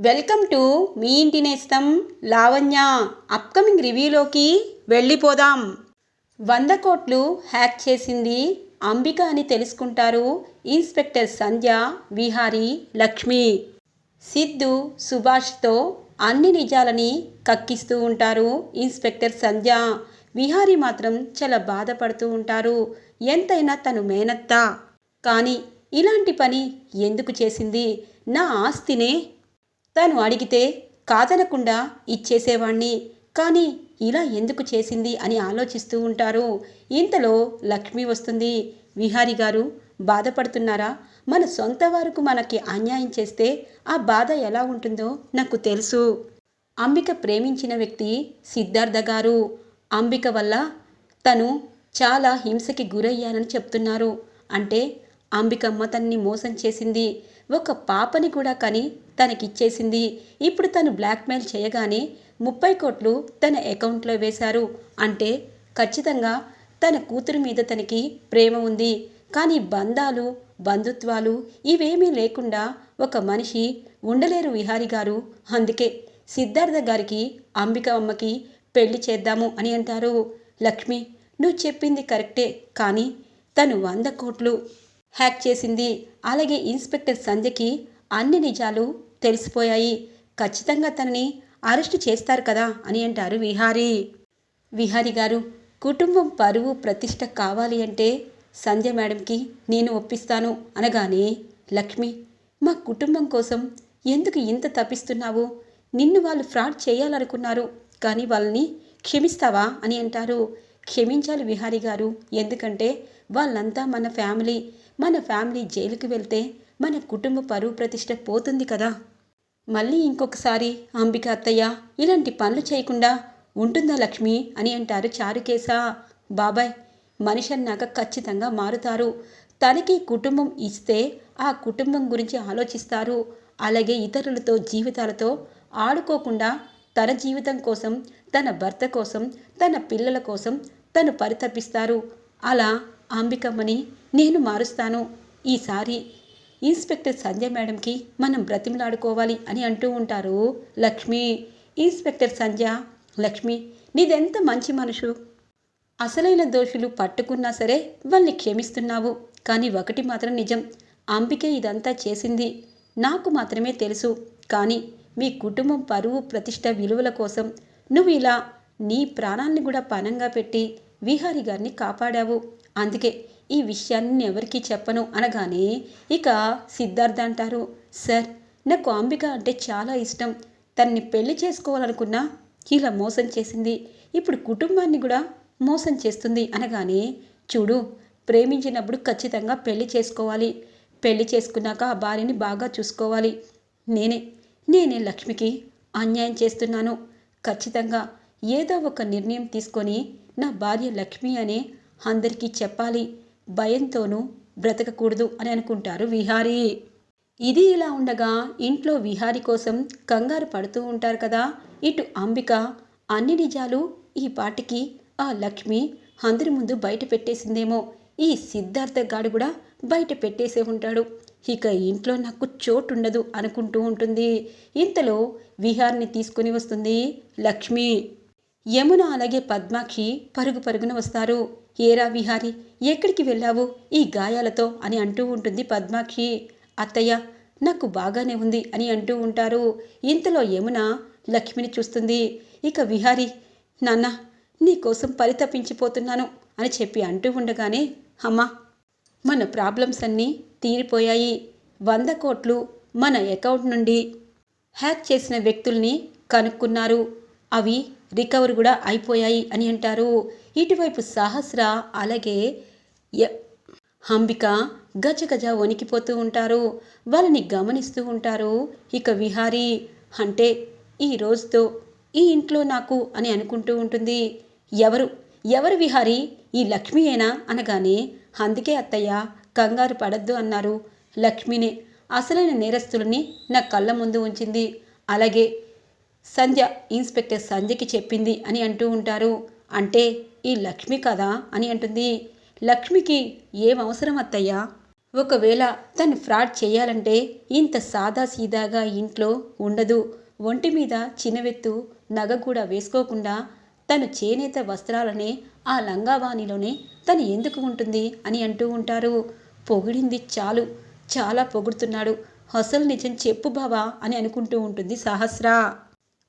Welcome to me ఇంటి నేస్తం Lavanya. Upcoming రివ్యూలోకి వెళ్ళిపోదాం. వంద కోట్లు హ్యాక్ చేసింది అంబిక అని తెలుసుకుంటారు ఇన్స్పెక్టర్ సంధ్య విహారీ లక్ష్మి. సిద్ధు సుభాష్తో అన్ని నిజాలని కక్కిస్తూ ఉంటారు ఇన్స్పెక్టర్ సంధ్య. విహారీ మాత్రం చాలా బాధపడుతూ ఉంటారు. ఎంతైనా తను మేనత్త. కానీ ఇలాంటి పని ఎందుకు చేసింది? నా ఆస్తినే తను అడిగితే కాదనకుండా ఇచ్చేసేవాణ్ణి. కానీ ఇలా ఎందుకు చేసింది అని ఆలోచిస్తూ ఉంటారు. ఇంతలో లక్ష్మి వస్తుంది. విహారి గారు బాధపడుతున్నారా? మన సొంత వారికి మనకి అన్యాయం చేస్తే ఆ బాధ ఎలా ఉంటుందో నాకు తెలుసు. అంబిక ప్రేమించిన వ్యక్తి సిద్ధార్థ గారు. అంబిక వల్ల తను చాలా హింసకి గురయ్యానని చెప్తున్నారు. అంటే అంబికమ్మ తన్ని మోసం చేసింది. ఒక పాపని కూడా కని తనకిచ్చేసింది. ఇప్పుడు తను బ్లాక్మెయిల్ చేయగానే ముప్పై కోట్లు తన అకౌంట్లో వేశారు. అంటే ఖచ్చితంగా తన కూతురు మీద తనకి ప్రేమ ఉంది. కానీ బంధాలు బంధుత్వాలు ఇవేమీ లేకుండా ఒక మనిషి ఉండలేరు విహారి గారు. అందుకే సిద్ధార్థ గారికి అంబిక అమ్మకి పెళ్ళి చేద్దాము అని అంటారు. లక్ష్మి నువ్వు చెప్పింది కరెక్టే కానీ తను వంద కోట్లు హ్యాక్ చేసింది. అలాగే ఇన్స్పెక్టర్ సంధ్యకి అన్ని నిజాలు తెలిసిపోయాయి. ఖచ్చితంగా తనని అరెస్టు చేస్తారు కదా అని అంటారు విహారీ. విహారి గారు కుటుంబం పరువు ప్రతిష్ట కావాలి అంటే సంధ్య మేడంకి నేను ఒప్పిస్తాను అనగానే లక్ష్మి మా కుటుంబం కోసం ఎందుకు ఇంత తప్పిస్తున్నావు? నిన్ను వాళ్ళు ఫ్రాడ్ చేయాలనుకున్నారు కానీ వాళ్ళని క్షమిస్తావా అని అంటారు. క్షమించాలి విహారి గారు ఎందుకంటే వాళ్ళంతా మన ఫ్యామిలీ. మన ఫ్యామిలీ జైలుకి వెళ్తే మన కుటుంబ పరువు ప్రతిష్ట పోతుంది కదా. మళ్ళీ ఇంకొకసారి అంబిక అత్తయ్య ఇలాంటి పనులు చేయకుండా ఉంటుందా లక్ష్మి అని అంటారు చారుకేశ. బాబాయ్ మనిషి అన్నాక ఖచ్చితంగా మారుతారు. తనకి కుటుంబం ఇస్తే ఆ కుటుంబం గురించి ఆలోచిస్తారు. అలాగే ఇతరులతో జీవితాలతో ఆడుకోకుండా తన జీవితం కోసం తన భర్త కోసం తన పిల్లల కోసం తను పరితపిస్తారు. అలా అంబికమ్మని నేను మారుస్తాను. ఈసారి ఇన్స్పెక్టర్ సంజయ్ మేడంకి మనం బ్రతిమలాడుకోవాలి అని అంటూ ఉంటారు. లక్ష్మి ఇన్స్పెక్టర్ సంధ్య లక్ష్మి నీదెంత మంచి మనుషు అసలైన దోషులు పట్టుకున్నా సరే వాళ్ళని క్షమిస్తున్నావు. కానీ ఒకటి మాత్రం నిజం అంబికే ఇదంతా చేసింది. నాకు మాత్రమే తెలుసు. కానీ మీ కుటుంబం పరువు ప్రతిష్ట విలువల కోసం నువ్వు ఇలా నీ ప్రాణాన్ని కూడా పణంగా పెట్టి విహారి గారిని కాపాడావు. అందుకే ఈ విషయాన్ని ఎవరికీ చెప్పను అనగానే ఇక సిద్ధార్థ అంటారు సార్ నాకు అంబిక అంటే చాలా ఇష్టం. తన్ని పెళ్ళి చేసుకోవాలనుకున్నా ఇలా మోసం చేసింది. ఇప్పుడు కుటుంబాన్ని కూడా మోసం చేస్తుంది అనగానే చూడు ప్రేమించినప్పుడు ఖచ్చితంగా పెళ్ళి చేసుకోవాలి. పెళ్ళి చేసుకున్నాక ఆ భార్యని బాగా చూసుకోవాలి. నేనే నేనే లక్ష్మికి అన్యాయం చేస్తున్నాను. ఖచ్చితంగా ఏదో ఒక నిర్ణయం తీసుకొని నా భార్య లక్ష్మి అనే అందరికీ చెప్పాలి. భయంతోనూ బ్రతకకూడదు అని అనుకుంటారు విహారీ. ఇది ఇలా ఉండగా ఇంట్లో విహారి కోసం కంగారు పడుతూ ఉంటారు కదా. ఇటు అంబిక అన్ని నిజాలు ఈ పాటికి ఆ లక్ష్మి అందరి ముందు బయట పెట్టేసిందేమో. ఈ సిద్ధార్థ గాడు కూడా బయట పెట్టేసే ఉంటాడు. ఇక ఇంట్లో నాకు చోటు ఉండదు అనుకుంటూ ఉంటుంది. ఇంతలో విహార్ని తీసుకుని వస్తుంది లక్ష్మి. యమున అలాగే పద్మాక్షి పరుగు పరుగున వస్తారు. ఏరా విహారి ఎక్కడికి వెళ్ళావు? ఈ గాయాలతో అని అంటూ ఉంటుంది పద్మాక్షి. అత్తయ్య నాకు బాగానే ఉంది అని అంటూ ఉంటారు. ఇంతలో యమున లక్ష్మిని చూస్తుంది. ఇక విహారి నాన్న నీకోసం పరితపించిపోతున్నాను అని చెప్పి అంటూ ఉండగానే అమ్మా మన ప్రాబ్లమ్స్ అన్నీ తీరిపోయాయి. వంద కోట్లు మన అకౌంట్ నుండి హ్యాక్ చేసిన వ్యక్తుల్ని కనుక్కున్నారు. అవి రికవర్ కూడా అయిపోయాయి అని అంటారు. ఇటువైపు సహస్ర అలాగే అంబిక గజ గజ వణికిపోతూ ఉంటారు. వాళ్ళని గమనిస్తూ ఉంటారు. ఇక విహారీ అంటే ఈ రోజుతో ఈ ఇంట్లో నాకు అని అనుకుంటూ ఉంటుంది. ఎవరు? ఎవరు విహారీ? ఈ లక్ష్మియేనా అనగానే అందుకే అత్తయ్య కంగారు పడద్దు అన్నారు. లక్ష్మినే అసలైన నేరస్తులని నా కళ్ళ ముందు ఉంచింది. అలాగే సంధ్య ఇన్స్పెక్టర్ సంధ్యకి చెప్పింది అని అంటూ ఉంటారు. అంటే ఈ లక్ష్మి కదా అని అంటుంది. లక్ష్మికి ఏం అవసరం అత్తయ్యా? ఒకవేళ తను ఫ్రాడ్ చేయాలంటే ఇంత సాదా సీదాగా ఇంట్లో ఉండదు. ఒంటి మీద చినవెత్తు నగ కూడా వేసుకోకుండా తను చేనేత వస్త్రాలనే ఆ లంగావాణిలోనే తను ఎందుకు ఉంటుంది అని అంటూ ఉంటారు. పొగిడింది చాలు. చాలా పొగుడుతున్నాడు. అసలు నిజం చెప్పు బావా అని అనుకుంటూ ఉంటుంది సహస్ర.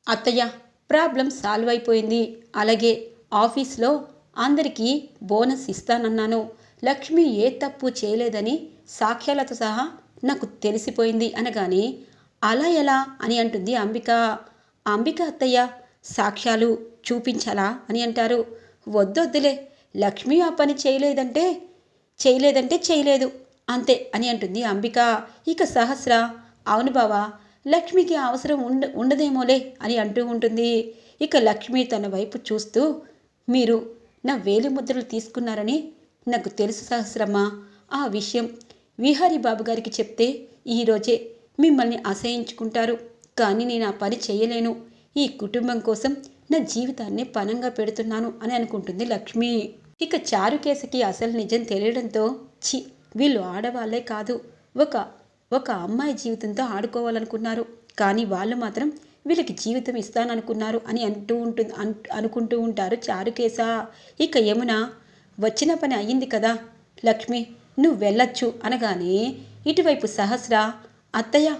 అత్తయ్య ప్రాబ్లం సాల్వ్ అయిపోయింది. అలాగే ఆఫీస్లో అందరికీ బోనస్ ఇస్తానన్నాను. లక్ష్మి ఏ తప్పు చేయలేదని సాక్ష్యాలతో సహా నాకు తెలిసిపోయింది అనగానే అలా ఎలా? అని అంటుంది అంబిక. అంబిక అత్తయ్య సాక్ష్యాలు చూపించాలా? అని అంటారు. వద్దొద్దులే లక్ష్మి ఆ పని చేయలేదంటే చేయలేదంటే చేయలేదు అంతే అని అంటుంది అంబిక. ఇక సహస్ర అవును బావా లక్ష్మికి అవసరం ఉండ ఉండదేమోలే అని అంటూ ఉంటుంది. ఇక లక్ష్మి తన వైపు చూస్తూ మీరు నా వేలి ముద్రలు తీసుకున్నారని నాకు తెలుసు సహస్రమ్మ ఆ విషయం విహారీ బాబు గారికి చెప్తే ఈరోజే మిమ్మల్ని అసహించుకుంటారు. కానీ నేను ఆ పని చేయలేను. ఈ కుటుంబం కోసం నా జీవితాన్ని పనంగా పెడుతున్నాను అని అనుకుంటుంది లక్ష్మి. ఇక చారుకేసకి అసలు నిజం తెలియడంతో చి వీళ్ళు ఆడవాళ్ళే కాదు. ఒక ఒక అమ్మాయి జీవితంతో ఆడుకోవాలనుకున్నారు. కానీ వాళ్ళు మాత్రం వీళ్ళకి జీవితం ఇస్తాననుకున్నారు అని అంటూ ఉంటుంది అన్- అనుకుంటూ ఉంటారు చారుకేశ. ఇక యమున వచ్చిన పని అయ్యింది కదా లక్ష్మి నువ్వు వెళ్ళొచ్చు అనగానే ఇటువైపు సహస్ర అత్తయ్య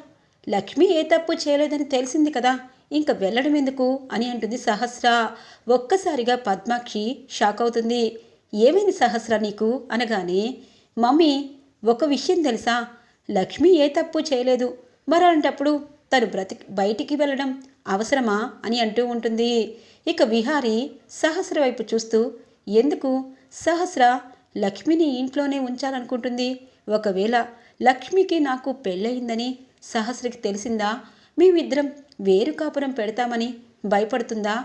లక్ష్మి ఏ తప్పు చేయలేదని తెలిసింది కదా ఇంక వెళ్ళడం ఎందుకు? అని అంటుంది సహస్ర. ఒక్కసారిగా పద్మాక్షి షాక్ అవుతుంది. ఏమైంది సహస్ర నీకు? అనగానే మమ్మీ ఒక విషయం తెలుసా లక్ష్మి ఏ తప్పు చేయలేదు. మరి అలాంటప్పుడు తను బ్రతికి బయటికి వెళ్ళడం అవసరమా అని అంటూ ఉంటుంది. ఇక విహారి సహస్ర వైపు చూస్తూ ఎందుకు? సహస్ర లక్ష్మిని ఇంట్లోనే ఉంచాలనుకుంటుంది. ఒకవేళ లక్ష్మికి నాకు పెళ్ళయిందని సహస్రకి తెలిసిందా? మేమిద్దరం వేరు కాపురం పెడతామని భయపడుతుందా?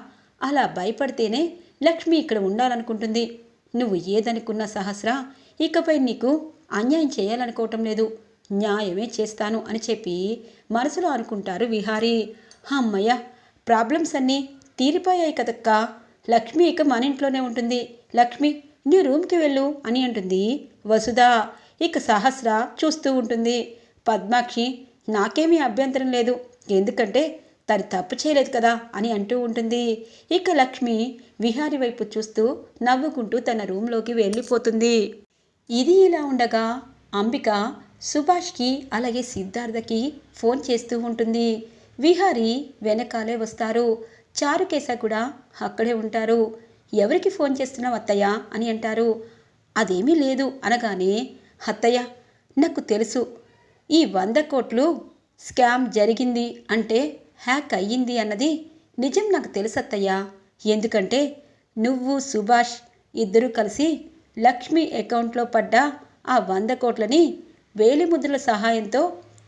అలా భయపడితేనే లక్ష్మి ఇక్కడ ఉండాలనుకుంటుంది. నువ్వు ఏదనుకున్నా సహస్ర ఇకపై నీకు అన్యాయం చేయాలనుకోవటం లేదు. న్యాయమే చేస్తాను అని చెప్పి మనసులో అనుకుంటారు విహారీ. అమ్మయ్య ప్రాబ్లమ్స్ అన్నీ తీరిపోయాయి కదక్క. లక్ష్మి ఇక మన ఇంట్లోనే ఉంటుంది. లక్ష్మి నీ రూమ్కి వెళ్ళు అని అంటుంది వసుధ. ఇక సహస్ర చూస్తూ ఉంటుంది. పద్మాక్షి నాకేమీ అభ్యంతరం లేదు. ఎందుకంటే తను తప్పు చేయలేదు కదా అని అంటూ ఉంటుంది. ఇక లక్ష్మి విహారి వైపు చూస్తూ నవ్వుకుంటూ తన రూమ్లోకి వెళ్ళిపోతుంది. ఇది ఇలా ఉండగా అంబిక సుభాష్కి అలాగే సిద్ధార్థకి ఫోన్ చేస్తూ ఉంటుంది. విహారి వెనకాలే వస్తారు. చారుకేశ కూడా అక్కడే ఉంటారు. ఎవరికి ఫోన్ చేస్తున్నావు అత్తయ్య? అని అంటారు. అదేమీ లేదు అనగానే అత్తయ్య నాకు తెలుసు. ఈ వంద కోట్లు స్కామ్ జరిగింది అంటే హ్యాక్ అయ్యింది అన్నది నిజం నాకు తెలుసు అత్తయ్య. ఎందుకంటే నువ్వు సుభాష్ ఇద్దరూ కలిసి లక్ష్మి అకౌంట్లో పడ్డ ఆ వంద కోట్లని వేలిముద్రల సహాయంతో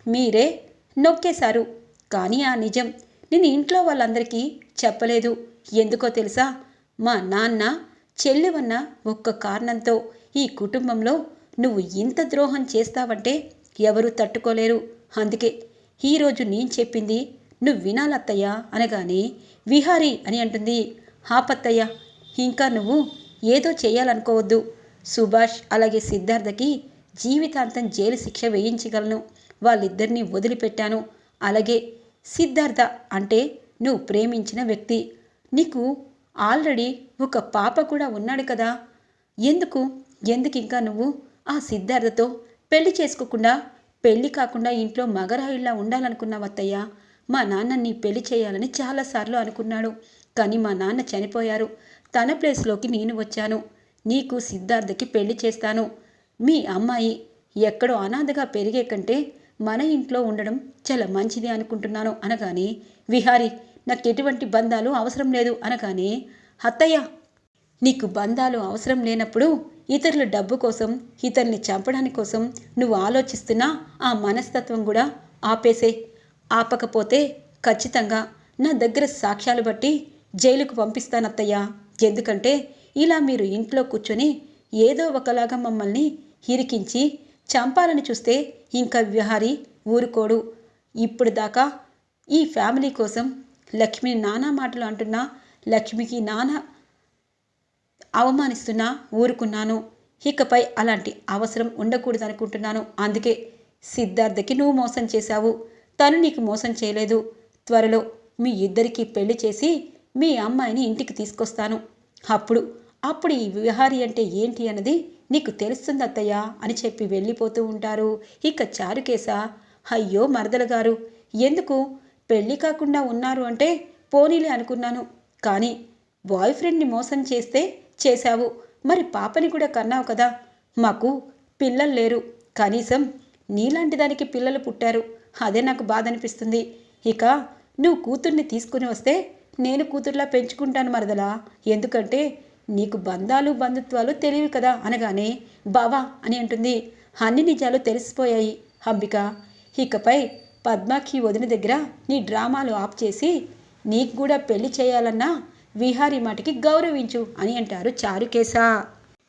మీరే నొక్కేశారు. కానీ ఆ నిజం నేను ఇంట్లో వాళ్ళందరికీ చెప్పలేదు. ఎందుకో తెలుసా? మా నాన్న చెల్లివన్న ఒక్క కారణంతో ఈ కుటుంబంలో నువ్వు ఇంత ద్రోహం చేస్తావంటే ఎవరూ తట్టుకోలేరు. అందుకే ఈరోజు నేను చెప్పింది నువ్వు వినాలత్తయ్య అనగానే విహారి అని అంటుంది. హాపత్తయ్య ఇంకా నువ్వు ఏదో చేయాలనుకోవద్దు. సుభాష్ అలాగే సిద్ధార్థకి జీవితాంతం జైలు శిక్ష వేయించగలను. వాళ్ళిద్దరినీ వదిలిపెట్టాను. అలాగే సిద్ధార్థ అంటే నువ్వు ప్రేమించిన వ్యక్తి. నీకు ఆల్రెడీ ఒక పాప కూడా ఉన్నాడు కదా. ఎందుకు? ఎందుకు ఇంకా నువ్వు ఆ సిద్ధార్థతో పెళ్ళి చేసుకోకుండా పెళ్ళి కాకుండా ఇంట్లో మగరాయిల్లా ఉండాలనుకున్నావు అత్తయ్య? మా నాన్న నీ పెళ్ళి చేయాలని చాలాసార్లు అనుకున్నాడు. కానీ మా నాన్న చనిపోయారు. తన ప్లేస్లోకి నేను వచ్చాను. నీకు సిద్ధార్థకి పెళ్ళి చేస్తాను. మీ అమ్మాయి ఎక్కడో అనాథగా పెరిగే కంటే మన ఇంట్లో ఉండడం చాలా మంచిది అనుకుంటున్నాను అనగానే విహారి నాకు ఎటువంటి బంధాలు అవసరం లేదు అనగానే అత్తయ్య నీకు బంధాలు అవసరం లేనప్పుడు ఇతరుల డబ్బు కోసం ఇతరుని చంపడానికి కోసం నువ్వు ఆలోచిస్తున్న ఆ మనస్తత్వం కూడా ఆపేసే. ఆపకపోతే ఖచ్చితంగా నా దగ్గర సాక్ష్యాలు బట్టి జైలుకు పంపిస్తానత్తయ్యా. ఎందుకంటే ఇలా మీరు ఇంట్లో కూర్చొని ఏదో ఒకలాగా మమ్మల్ని ఇరికించి చంపాలని చూస్తే ఇంకా విహారి ఊరుకోడు. ఇప్పుడు దాకా ఈ ఫ్యామిలీ కోసం లక్ష్మిని నానా మాటలు అంటున్నా లక్ష్మికి నానా అవమానిస్తున్నా ఊరుకున్నాను. ఇకపై అలాంటి అవసరం ఉండకూడదు అనుకుంటున్నాను అందుకే సిద్ధార్థకి నువ్వు మోసం చేశావు. తను నీకు మోసం చేయలేదు. త్వరలో మీ ఇద్దరికి పెళ్ళి చేసి మీ అమ్మాయిని ఇంటికి తీసుకొస్తాను. అప్పుడు అప్పుడు ఈ విహారీ అంటే ఏంటి అన్నది నీకు తెలుస్తుంది అత్తయ్య అని చెప్పి వెళ్ళిపోతూ ఉంటారు. ఇక చారుకేశ అయ్యో మరదల గారు ఎందుకు? పెళ్ళి కాకుండా ఉన్నారు అంటే పోనీలే అనుకున్నాను. కానీ బాయ్ ఫ్రెండ్ని మోసం చేస్తే చేశావు. మరి పాపని కూడా కన్నావు కదా. మాకు పిల్లలు లేరు. కనీసం నీలాంటి దానికి పిల్లలు పుట్టారు. అదే నాకు బాధ అనిపిస్తుంది ఇక నువ్వు కూతుర్ని తీసుకుని వస్తే నేను కూతుర్లా పెంచుకుంటాను మరదలా. ఎందుకంటే నీకు బంధాలు బంధుత్వాలు తెలివి కదా అనగానే బావా అని అంటుంది. అన్ని నిజాలు తెలిసిపోయాయి అంబిక. ఇకపై పద్మాకి వదిన దగ్గర నీ డ్రామాలు ఆఫ్ చేసి నీకు కూడా పెళ్ళి చేయాలన్నా విహారీ మాటకి గౌరవించు అని అంటారు చారుకేశ.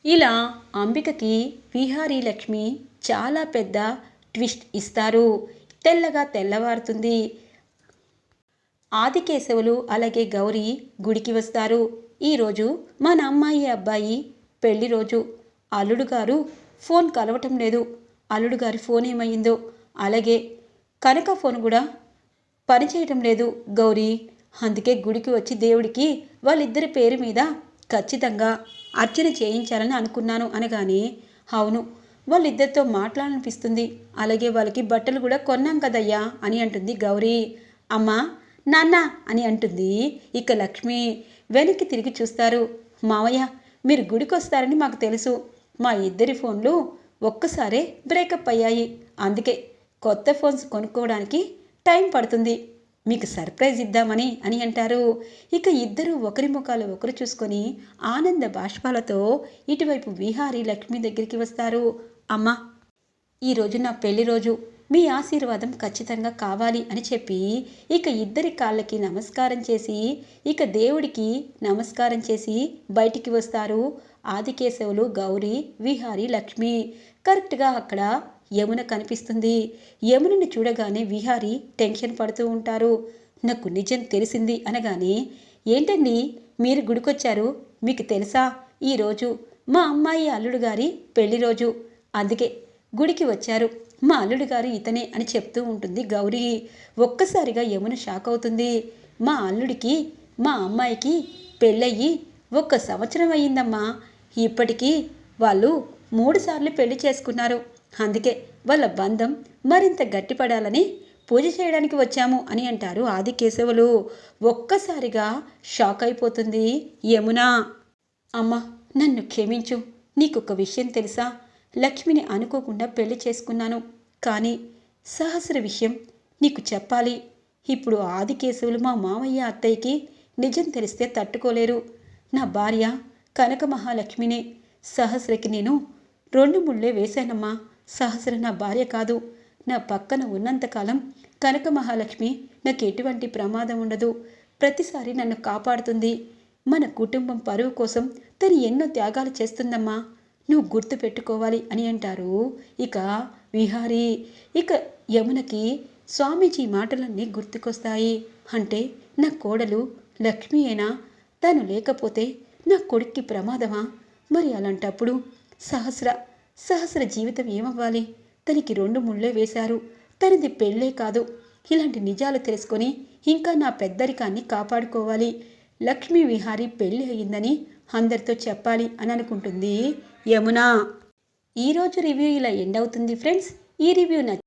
ఇలా అంబికకి విహారీ లక్ష్మి చాలా పెద్ద ట్విస్ట్ ఇస్తారు. తెల్లగా తెల్లవారుతుంది. ఆదికేశవులు అలాగే గౌరీ గుడికి వస్తారు. ఈరోజు మన అమ్మాయి అబ్బాయి పెళ్ళి రోజు. అల్లుడు గారు ఫోన్ కలవటం లేదు. అల్లుడు గారి ఫోన్ ఏమైందో అలాగే కనక ఫోన్ కూడా పనిచేయటం లేదు గౌరీ. అందుకే గుడికి వచ్చి దేవుడికి వాళ్ళిద్దరి పేరు మీద ఖచ్చితంగా అర్చన చేయించాలని అనుకున్నాను అనగానే అవును వాళ్ళిద్దరితో మాట్లాడాలనిపిస్తుంది. అలాగే వాళ్ళకి బట్టలు కూడా కొన్నాం కదయ్యా అని అంటుంది గౌరీ. అమ్మా నాన్న అని అంటుంది ఇక లక్ష్మి. వెనక్కి తిరిగి చూస్తారు. మావయ్య మీరు గుడికొస్తారని మాకు తెలుసు. మా ఇద్దరి ఫోన్లు ఒక్కసారే బ్రేకప్ అయ్యాయి. అందుకే కొత్త ఫోన్స్ కొనుక్కోవడానికి టైం పడుతుంది. మీకు సర్ప్రైజ్ ఇద్దామని అని అంటారు. ఇక ఇద్దరు ఒకరి ముఖాలు ఒకరు చూసుకొని ఆనంద బాష్పాలతో ఇటువైపు విహారీ లక్ష్మి దగ్గరికి వస్తారు. అమ్మా ఈరోజు నా పెళ్ళి రోజు. మీ ఆశీర్వాదం ఖచ్చితంగా కావాలి అని చెప్పి ఇక ఇద్దరి కాళ్ళకి నమస్కారం చేసి ఇక దేవుడికి నమస్కారం చేసి బయటికి వస్తారు ఆదికేశవులు గౌరీ విహారి లక్ష్మి. కరెక్ట్గా అక్కడ యమున కనిపిస్తుంది. యమునని చూడగానే విహారి టెన్షన్ పడుతూ ఉంటారు. నాకు నిజం తెలిసింది అనగానే ఏంటండి? మీరు గుడికొచ్చారు? మీకు తెలుసా? ఈరోజు మా అమ్మాయి అల్లుడు గారి పెళ్ళి రోజు. అందుకే గుడికి వచ్చారు. మా అల్లుడు గారు ఇతనే అని చెప్తూ ఉంటుంది. గౌరీ ఒక్కసారిగా యమున షాక్ అవుతుంది. మా అల్లుడికి మా అమ్మాయికి పెళ్ళయ్యి ఒక్క సంవత్సరం అయ్యిందమ్మా. ఇప్పటికీ వాళ్ళు మూడుసార్లు పెళ్ళి చేసుకున్నారు. అందుకే వాళ్ళ బంధం మరింత గట్టిపడాలని పూజ చేయడానికి వచ్చాము అని అంటారు ఆది కేశవులు ఒక్కసారిగా షాక్ అయిపోతుంది యమునా. అమ్మ నన్ను క్షమించు. నీకొక విషయం తెలుసా? లక్ష్మిని అనుకోకుండా పెళ్ళి చేసుకున్నాను. కానీ సహస్ర విషయం నీకు చెప్పాలి. ఇప్పుడు ఆదికేశవులు మా మామయ్య అత్తయ్యకి నిజం తెలిస్తే తట్టుకోలేరు. నా భార్య కనక మహాలక్ష్మినే. సహస్రకి నేను రెండు ముళ్ళే వేశానమ్మా. సహస్ర నా భార్య కాదు. నా పక్కన ఉన్నంతకాలం కనక మహాలక్ష్మి నాకు ఎటువంటి ప్రమాదం ఉండదు. ప్రతిసారి నన్ను కాపాడుతుంది. మన కుటుంబం పరువు కోసం తను ఎన్నో త్యాగాలు చేస్తుందమ్మా. నువ్వు గుర్తు పెట్టుకోవాలి అని అంటారు. ఇక విహారీ ఇక యమునకి స్వామీజీ మాటలన్నీ గుర్తుకొస్తాయి. అంటే నా కోడలు లక్ష్మి అయినా తను లేకపోతే నా కొడుక్కి ప్రమాదమా? మరి అలాంటప్పుడు సహస్ర సహస్ర జీవితం ఏమవ్వాలి? తనకి రెండు ముళ్ళే వేశారు. తనది పెళ్ళే కాదు. ఇలాంటి నిజాలు తెలుసుకొని ఇంకా నా పెద్దరికాన్ని కాపాడుకోవాలి. లక్ష్మీ విహారీ పెళ్ళి అయిందని అందరితో చెప్పాలి అని అనుకుంటుంది యమున. ఈరోజు రివ్యూ ఇలా ఎండ్ అవుతుంది ఫ్రెండ్స్. ఈ రివ్యూ నచ్చి